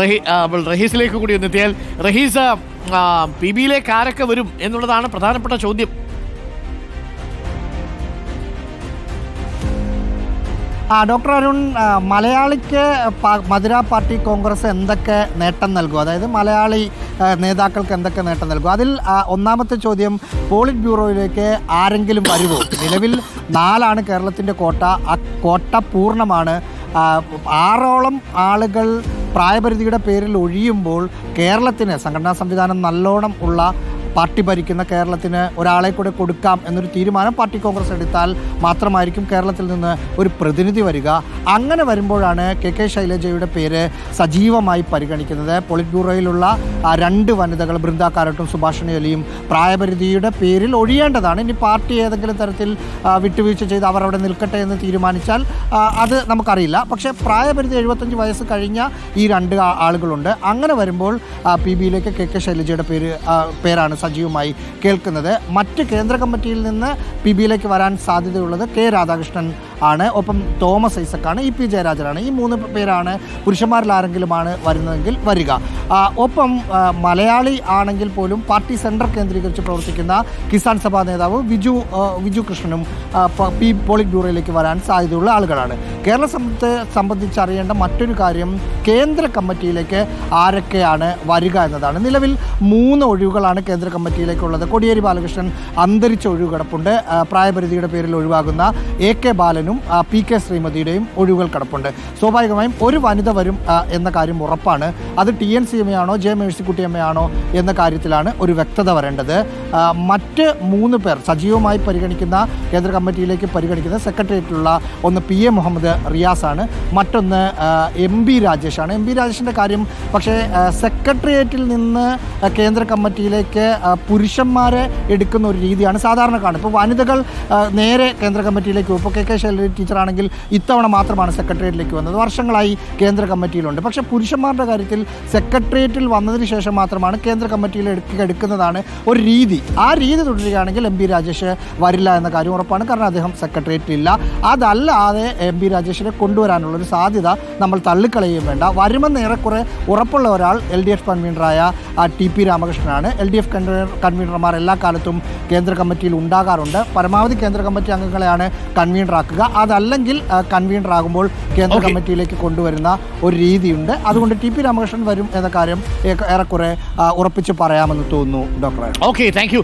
റഹീ റഹീസിലേക്ക് കൂടി ഒന്നെത്തിയാൽ റഹീസ പി ബിയിലേക്ക് ആരൊക്കെ വരും എന്നുള്ളതാണ് പ്രധാനപ്പെട്ട ചോദ്യം. ആ ഡോക്ടർ അരുൺ മലയാളിക്ക് മധുര പാർട്ടി കോൺഗ്രസ് എന്തൊക്കെ നേട്ടം നൽകും? അതായത് മലയാളി നേതാക്കൾക്ക് എന്തൊക്കെ നേട്ടം നൽകും? അതിൽ ഒന്നാമത്തെ ചോദ്യം പോളിറ്റ് ബ്യൂറോയിലേക്ക് ആരെങ്കിലും വരുമോ നിലവിൽ നാലാണ് കേരളത്തിന്റെ കോട്ട. ആ കോട്ട പൂർണമാണ്. ആറോളം ആളുകൾ പ്രായപരിധിയുടെ പേരിൽ ഒഴിയുമ്പോൾ കേരളത്തിന് സംഘടനാ സംവിധാനം നല്ലോണം ഉള്ള പാർട്ടി ഭരിക്കുന്ന കേരളത്തിന് ഒരാളെ കൂടെ കൊടുക്കാം എന്നൊരു തീരുമാനം പാർട്ടി കോൺഗ്രസ് എടുത്താൽ മാത്രമായിരിക്കും കേരളത്തിൽ നിന്ന് ഒരു പ്രതിനിധി വരിക. അങ്ങനെ വരുമ്പോഴാണ് കെ കെ ശൈലജയുടെ പേര് സജീവമായി പരിഗണിക്കുന്നത്. പൊളിറ്റ് ബ്യൂറോയിലുള്ള രണ്ട് വനിതകൾ ബൃന്ദ കാരട്ടും സുഭാഷണി അലിയും പ്രായപരിധിയുടെ പേരിൽ ഒഴിയേണ്ടതാണ്. ഇനി പാർട്ടി ഏതെങ്കിലും തരത്തിൽ വിട്ടുവീഴ്ച ചെയ്ത് അവർ അവിടെ നിൽക്കട്ടെ എന്ന് തീരുമാനിച്ചാൽ അത് നമുക്കറിയില്ല. പക്ഷേ പ്രായപരിധി എഴുപത്തഞ്ച് വയസ്സ് കഴിഞ്ഞ ഈ രണ്ട് ആളുകളുണ്ട്. അങ്ങനെ വരുമ്പോൾ പി ബിയിലേക്ക് കെ കെ ശൈലജയുടെ പേര് പേരാണ് സജീവമായി കേൾക്കുന്നത്. മറ്റ് കേന്ദ്ര കമ്മിറ്റിയിൽ നിന്ന് പി ബിയിലേക്ക് വരാൻ സാധ്യതയുള്ളത് കെ രാധാകൃഷ്ണൻ ആണ്. ഒപ്പം തോമസ് ഐസക്കാണ് ഇ പി ജയരാജനാണ്. ഈ മൂന്ന് പേരാണ് പുരുഷന്മാരിൽ ആരെങ്കിലുമാണ് വരുന്നതെങ്കിൽ വരിക. ഒപ്പം മലയാളി ആണെങ്കിൽ പോലും പാർട്ടി സെന്റർ കേന്ദ്രീകരിച്ച് പ്രവർത്തിക്കുന്ന കിസാൻ സഭാ നേതാവ് വിജു വിജു കൃഷ്ണനും പി പോളിറ്റ് ബ്യൂറോയിലേക്ക് വരാൻ സാധ്യതയുള്ള ആളുകളാണ്. കേരള സംബന്ധത്തെ സംബന്ധിച്ച് അറിയേണ്ട മറ്റൊരു കാര്യം കേന്ദ്ര കമ്മിറ്റിയിലേക്ക് ആരൊക്കെയാണ് വരിക എന്നതാണ്. നിലവിൽ മൂന്ന് ഒഴിവുകളാണ് കേന്ദ്ര കമ്മിറ്റിയിലേക്കുള്ളത്. കോടിയേരി ബാലകൃഷ്ണൻ അന്തരിച്ച ഒഴിവ് കിടപ്പുണ്ട് പ്രായപരിധിയുടെ പേരിൽ ഒഴിവാകുന്ന എ കെ ബാലനും ആ, പി കെ ശ്രീമതിയുടെയും ഒഴിവുകൾ കിടപ്പുണ്ട്. സ്വാഭാവികമായും ഒരു വനിത വരും എന്ന കാര്യം ഉറപ്പാണ്. അത് ടി എൻ സി എമ്മയാണോ ജെ മേഴ്സിക്കുട്ടിയമ്മയാണോ എന്ന കാര്യത്തിലാണ് ഒരു വ്യക്തത വരേണ്ടത്. മറ്റ് മൂന്ന് പേർ സജീവമായി പരിഗണിക്കുന്ന കേന്ദ്ര കമ്മിറ്റിയിലേക്ക് പരിഗണിക്കുന്ന സെക്രട്ടേറിയറ്റിലുള്ള ഒന്ന് പി എ മുഹമ്മദ് റിയാസാണ്. മറ്റൊന്ന് എം ബി രാജേഷാണ്. എം ബി രാജേഷിന്റെ കാര്യം പക്ഷേ സെക്രട്ടേറിയറ്റിൽ നിന്ന് കേന്ദ്ര കമ്മിറ്റിയിലേക്ക് പുരുഷന്മാരെ എടുക്കുന്ന ഒരു രീതിയാണ് സാധാരണ കാണുന്നത് ഇപ്പോൾ വനിതകൾ നേരെ കേന്ദ്ര കമ്മിറ്റിയിലേക്ക് ഇപ്പോൾ കെ കെ ടീച്ചറാണെങ്കിൽ ഇത്തവണ മാത്രമാണ് സെക്രട്ടേറിയറ്റിലേക്ക് വന്നത്. വർഷങ്ങളായി കേന്ദ്ര കമ്മിറ്റിയിലുണ്ട്. പക്ഷേ പുരുഷന്മാരുടെ കാര്യത്തിൽ സെക്രട്ടേറിയറ്റിൽ വന്നതിന് ശേഷം മാത്രമാണ് കേന്ദ്ര കമ്മിറ്റിയിൽ എടുക്കുന്നതാണ് ഒരു രീതി. ആ രീതി തുടരുകയാണെങ്കിൽ എം രാജേഷ് വരില്ല എന്ന കാര്യം ഉറപ്പാണ്. കാരണം അദ്ദേഹം സെക്രട്ടേറിയറ്റിലില്ല. അതല്ലാതെ എം പി രാജേഷിനെ കൊണ്ടുവരാനുള്ള ഒരു സാധ്യത നമ്മൾ തള്ളിക്കളയുകയും വേണ്ട. വരുമെന്ന് ഏറെക്കുറെ ഉറപ്പുള്ള ഒരാൾ എൽ ഡി എഫ് കൺവീനറായ ടി പി രാമകൃഷ്ണനാണ്. എൽ ഡി എഫ് കൺവീനർ കൺവീനർമാർ എല്ലാ കാലത്തും കേന്ദ്ര കമ്മിറ്റിയിൽ ഉണ്ടാകാറുണ്ട്. പരമാവധി കേന്ദ്ര കമ്മിറ്റി അംഗങ്ങളെയാണ് കൺവീനറാക്കുക. അതല്ലെങ്കിൽ കൺവീനർ കൺവീനറാകുമ്പോൾ കേന്ദ്ര കമ്മിറ്റിയിലേക്ക് കൊണ്ടുവരുന്ന ഒരു രീതിയുണ്ട്. അതുകൊണ്ട് ടി പി രാമകൃഷ്ണൻ വരും എന്ന കാര്യം ഏറെക്കുറെ ഉറപ്പിച്ച് പറയാമെന്ന് തോന്നുന്നു ഡോക്ടറെ. Okay thank you